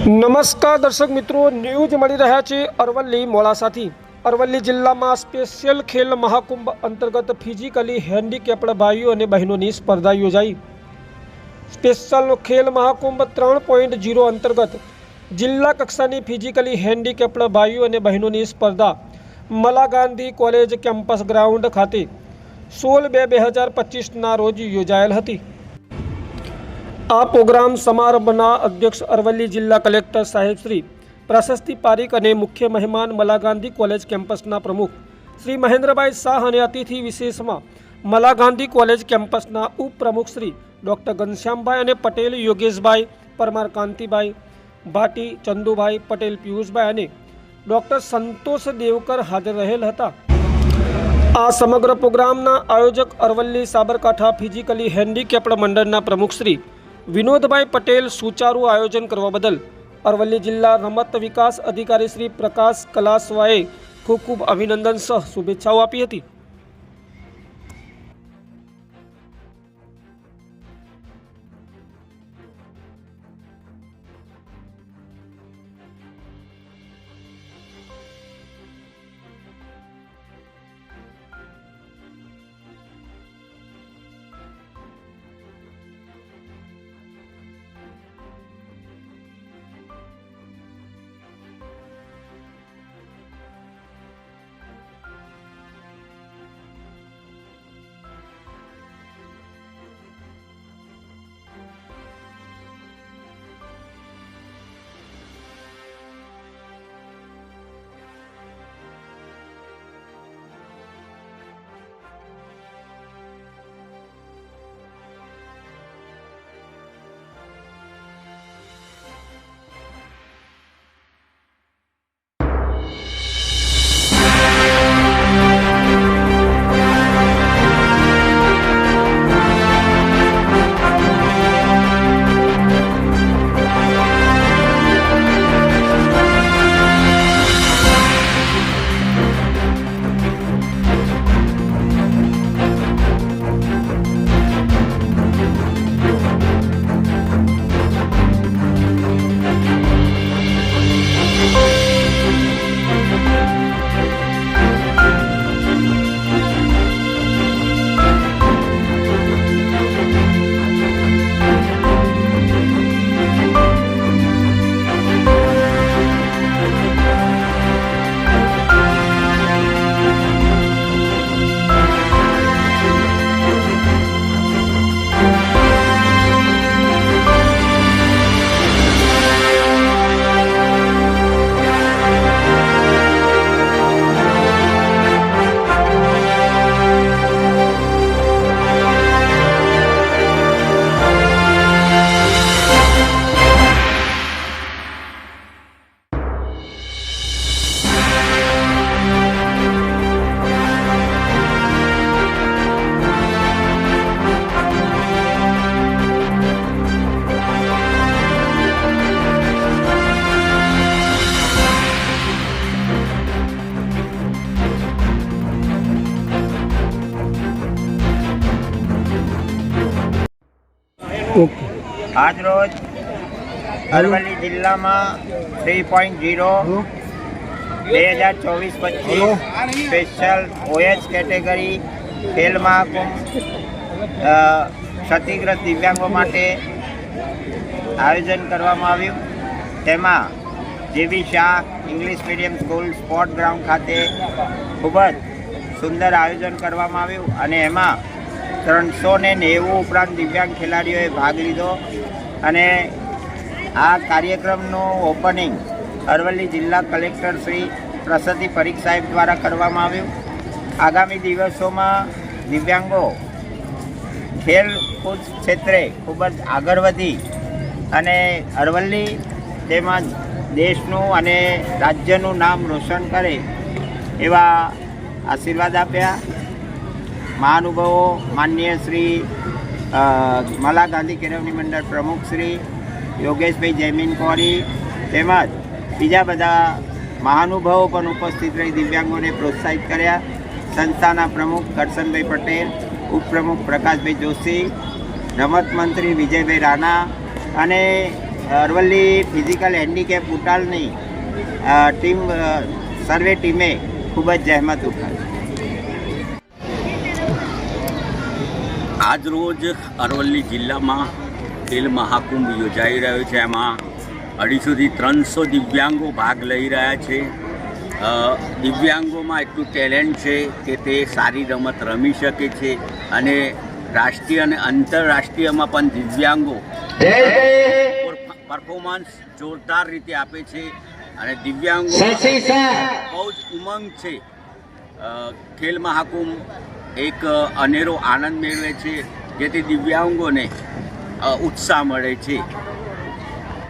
નમસ્કાર દર્શક મિત્રો, ન્યૂઝ મળી રહ્યા છે અરવલ્લી મોડાસાથી. અરવલ્લી જિલ્લામાં સ્પેશિયલ ખેલ મહાકુંભ અંતર્ગત ફિઝિકલી હેન્ડીકેપ્ડ ભાઈઓ અને બહેનોની સ્પર્ધા યોજાઈ. સ્પેશિયલ ખેલ મહાકુંભ ત્રણ પોઈન્ટ જીરો અંતર્ગત જિલ્લા કક્ષાની ફિઝિકલી હેન્ડીકેપ્ડ ભાઈઓ અને બહેનોની સ્પર્ધા મલા ગાંધી કોલેજ કેમ્પસ ગ્રાઉન્ડ ખાતે સોળ બે બે હજાર પચીસના રોજ યોજાયેલ હતી. આ પ્રોગ્રામ સમારંભના અધ્યક્ષ અરવલ્લી જિલ્લા કલેક્ટર સાહેબ શ્રી પ્રશસ્તિ પારીખ અને મુખ્ય મહેમાન મલા ગાંધી કોલેજ કેમ્પસના પ્રમુખ શ્રી મહેન્દ્રભાઈ શાહ અને અતિથિ વિશેષમાં મલા ગાંધી કોલેજ કેમ્પસના ઉપપ્રમુખ શ્રી ડૉક્ટર ઘનશ્યામભાઈ અને પટેલ યોગેશભાઈ પરમાર કાંતિભાઈ ભાટી ચંદુભાઈ પટેલ, પિયુષભાઈ અને ડૉક્ટર સંતોષ દેવકર હાજર રહેલ હતા. આ સમગ્ર પ્રોગ્રામના આયોજક અરવલ્લી સાબરકાંઠા ફિઝિકલી હેન્ડીકેપ્ડ મંડળના પ્રમુખ શ્રી વિનોદભાઈ પટેલ સુચારુ આયોજન કરવા બદલ અરવલ્લી જિલ્લા રમત વિકાસ અધિકારી શ્રી પ્રકાશ કલાસવાએ ખૂબ ખૂબ અભિનંદન સહ શુભેચ્છાઓ આપી હતી. ઓકે. આજરોજ અરવલ્લી જિલ્લામાં થ્રી પોઈન્ટ ઝીરો બે હજાર ચોવીસ પચીસ special OH category Khel Mahakumbh ક્ષતિગ્રસ્ત દિવ્યાંગો માટે આયોજન કરવામાં આવ્યું. તેમાં JB Shah English medium school sport ground ખાતે ખૂબ જ સુંદર આયોજન કરવામાં આવ્યું અને એમાં ત્રણસો ને નેવું ઉપરાંત દિવ્યાંગ ખેલાડીઓએ ભાગ લીધો અને આ કાર્યક્રમનું ઓપનિંગ અરવલ્લી જિલ્લા કલેક્ટર શ્રી પ્રસતિ પરીખ સાહેબ દ્વારા કરવામાં આવ્યું. આગામી દિવસોમાં દિવ્યાંગો ખેલકૂદ ક્ષેત્રે ખૂબ જ આગળ વધી અને અરવલ્લી તેમજ દેશનું અને રાજ્યનું નામ રોશન કરે એવા આશીર્વાદ આપ્યા. મહાનુભાવો, માનનીય શ્રી મલા ગાંધી કેળવણી મંડળ પ્રમુખ શ્રી, યોગેશભાઈ જયમીન કોરી તેમજ બીજા બધા મહાનુભાવો પણ ઉપસ્થિત રહી દિવ્યાંગોને પ્રોત્સાહિત કર્યા. સંસ્થાના પ્રમુખ કરશનભાઈ પટેલ, ઉપપ્રમુખ પ્રકાશભાઈ જોશી, રમત મંત્રી વિજયભાઈ રાણા અને અરવલ્લી ફિઝિકલ હેન્ડીકેપ ઉટાલની ટીમ સર્વે ટીમે ખૂબ જ જહેમત ઉઠાવી. આજ રોજ અરવલ્લી જિલ્લામાં ખેલ મહાકુંભ યોજાઈ રહ્યો છે. એમાં અઢીસોથી ત્રણસો દિવ્યાંગો ભાગ લઈ રહ્યા છે. દિવ્યાંગોમાં એટલું ટેલેન્ટ છે કે તે સારી રમત રમી શકે છે અને રાષ્ટ્રીય અને આંતરરાષ્ટ્રીયમાં પણ દિવ્યાંગો પરફોર્મન્સ જોરદાર રીતે આપે છે અને દિવ્યાંગો બહુ જ ઉમંગ છે. ખેલ મહાકુંભ એક અનેરો આનંદ મેળવે છે જેથી દિવ્યાંગોને ઉત્સાહ મળે છે.